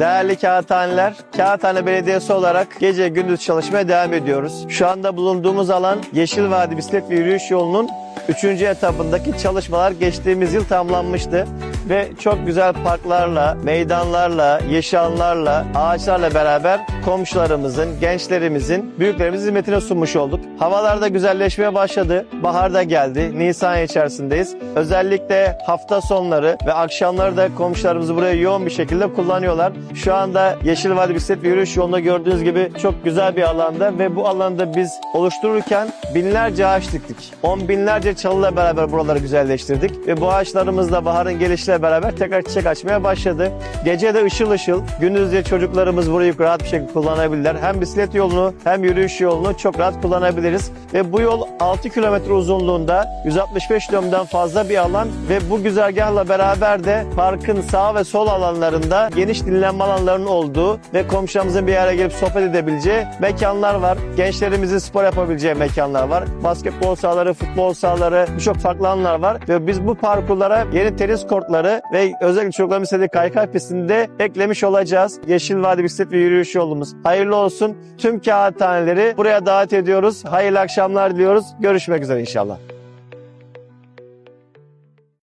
Değerli kağıthaneler, Kağıthane Belediyesi olarak gece gündüz çalışmaya devam ediyoruz. Şu anda bulunduğumuz alan Yeşil Vadi Bisiklet ve Yürüyüş Yolu'nun 3. etapındaki çalışmalar geçtiğimiz yıl tamamlanmıştı. Ve çok güzel parklarla, meydanlarla, yeşil ağaçlarla beraber komşularımızın, gençlerimizin, büyüklerimizin hizmetine sunmuş olduk. Havalar da güzelleşmeye başladı. Bahar da geldi. Nisan içerisindeyiz. Özellikle hafta sonları ve akşamları da komşularımız buraya yoğun bir şekilde kullanıyorlar. Şu anda Yeşil Vadi Bisiklet ve Yürüyüş Yolu'nda gördüğünüz gibi çok güzel bir alanda ve bu alanda biz oluştururken binlerce ağaç diktik. On binlerce çalıyla beraber buraları güzelleştirdik ve bu ağaçlarımız da baharın gelişiyle beraber tekrar çiçek açmaya başladı. Gece de ışıl ışıl, gündüz de çocuklarımız burayı rahat bir şekilde kullanabilirler. Hem bisiklet yolunu hem yürüyüş yolunu çok rahat kullanabiliriz. Ve bu yol 6 kilometre uzunluğunda 165 dönümden fazla bir alan ve bu güzergahla beraber de parkın sağ ve sol alanlarında geniş dinlenme alanlarının olduğu ve komşularımızın bir araya gelip sohbet edebileceği mekanlar var. Gençlerimizin spor yapabileceği mekanlar var. Basketbol sahaları, futbol sahaları, birçok farklı alanlar var ve biz bu parkurlara yeni tenis kortları ve özellikle çocukların istediği kaykay pistini de eklemiş olacağız. Yeşil Vadi Bisiklet ve Yürüyüş yolumuz. Hayırlı olsun. Tüm kağıthaneleri buraya davet ediyoruz. Hayırlı akşamlar diliyoruz. Görüşmek üzere inşallah.